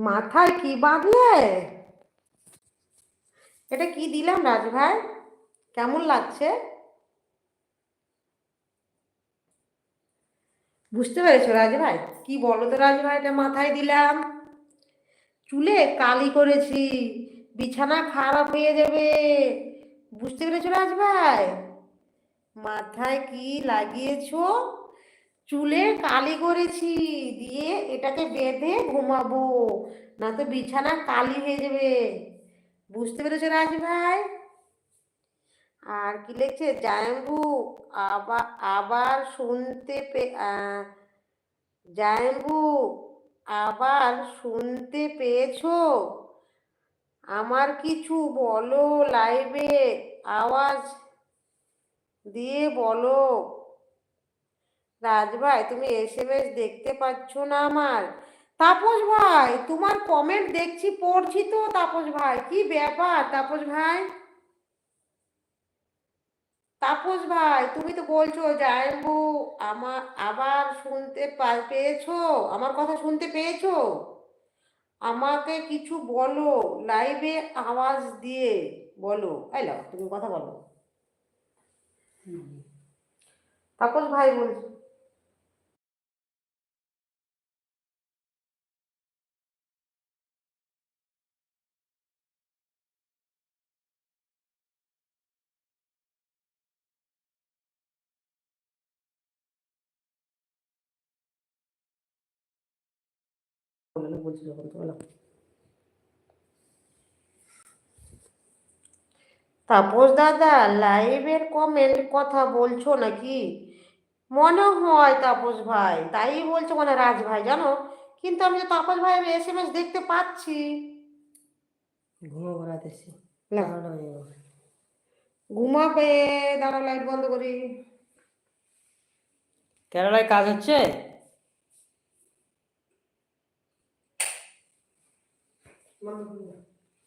মাথায় কি বাঁধলে? এটা কি দিলাম রাজ ভাই? কেমন লাগছে? বুঝতে পেরেছ রাজ ভাই? কি বলো তো রাজ ভাই, এটা মাথায় দিলাম। চুলে কালি করেছি, বিছানা খারাপ হয়ে যাবে। বুঝতে পেরেছ রাজ ভাই? মাথায় কি লাগিয়েছো? চুলে কালি করেছি, দিয়ে এটাকে বেঁধে ঘুমাবো। না তো বিছানা কালি হয়ে যাবে। বুঝতে পেরেছ রাজ ভাই? আর কি লিখছে? জায়ম্বু আবার আবার শুনতে পে জায়ম্বু আবার শুনতে পেয়েছ? আমার কিছু বলো লাইভে আওয়াজ দিয়ে বলো। রাজ ভাই তুমি এসএমএস দেখতে পাচ্ছ না আমার। তাপস ভাই তোমার কমেন্ট দেখছি পড়ছি তো তাপস ভাই। কি ব্যাপার তাপস ভাই? তাপস ভাই তুমি তো বলছো জায়ম্বু আমার আবার শুনতে পেয়েছ? আমার কথা শুনতে পেয়েছ? আমাকে কিছু বলো লাইভে আওয়াজ দিয়ে বলো। এই লাও তুমি কথা বলো। তাপস ভাই বলছো বলছি যখন বলো তাপস দাদা লাইভের কমেন্ট কথা বলছো নাকি? মনে হয় তাপস ভাই তাই বলছো মানে রাজ ভাই জানো? কিন্তু আমি তো তাপস ভাইয়ের এস। এম এস দেখতে পাচ্ছি ঘুমো দাঁড়া লাইট বন্ধ করি। কেরালায় কাজ হচ্ছে বন্ধ করি না। এই চারটে ওরা কথা বলো।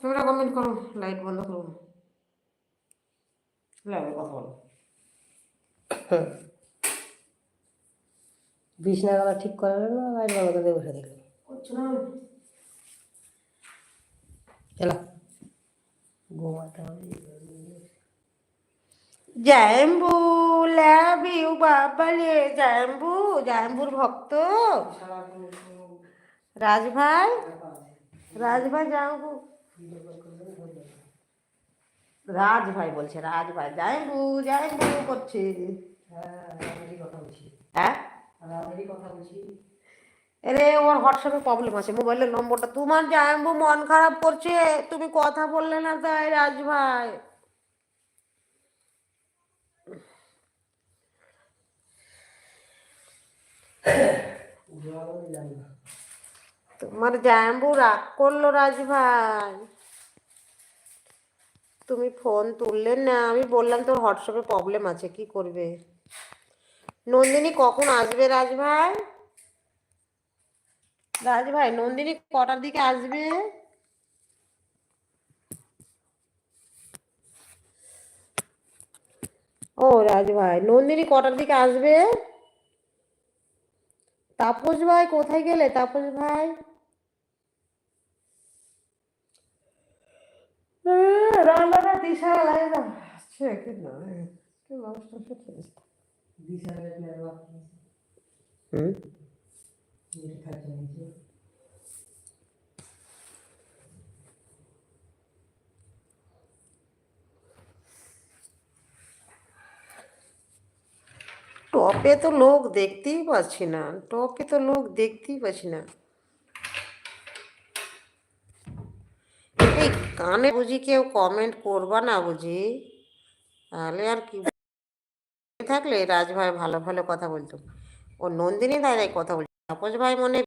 তোমরা কমেন্ট করো লাইট বন্ধ করো। লাইভে কথা বলো। বিছনা গলা ঠিক করে না লাইট বন্ধ করে বসে না। চলো। ঘুমাতে হবে। জাম্বু লাভ ইউ বাবা রে। জাম্বু জাম্বুর ভক্ত। রাজ ভাই রাজ জাম্বু। রাজ ভাই বলছে, রাজ ভাই জাম্বু জাম্বু করছে। হ্যাঁ? আরে, ওর হোয়াটসঅ্যাপে প্রবলেম আছে মোবাইলের নম্বরটা। তোমার জাম্বু মন খারাপ করছে, তুমি কথা বললে না তাই, রাজ ভাই। জানি না। তোমার জাম্বু রাগ করল রাজ ভাই তুমি ফোন তুললে না, আমি বললাম তোর হোয়াটসঅ্যাপে প্রবলেম আছে, কি করবে? নন্দিনী কখন আসবে রাজ ভাই রাজ ভাই নন্দিনী কটার দিকে আসবে? ও রাজ ভাই নন্দিনী কটার দিকে আসবে? তাপস ভাই কোথায় গেলে? তাপস ভাই? রান্নাটা দিশা লাগে না আসছে কি না কি মানুষটা সত্যি বিছানা মেয়ের বাপ হুম যেটা খাচ্ছে নিয়েছে টপে তো লোক দেখতেই পাচ্ছি না টপে তো লোক দেখতেই পাচ্ছি না কানে বুঝি কেউ কমেন্ট করবা না বুঝি? তাহলে আর কি থাকলে রাজ ভাই ভালো ভালো কথা বলতো। ও নন্দিনী দাদাই কথা বলছে তাপস ভাই মনে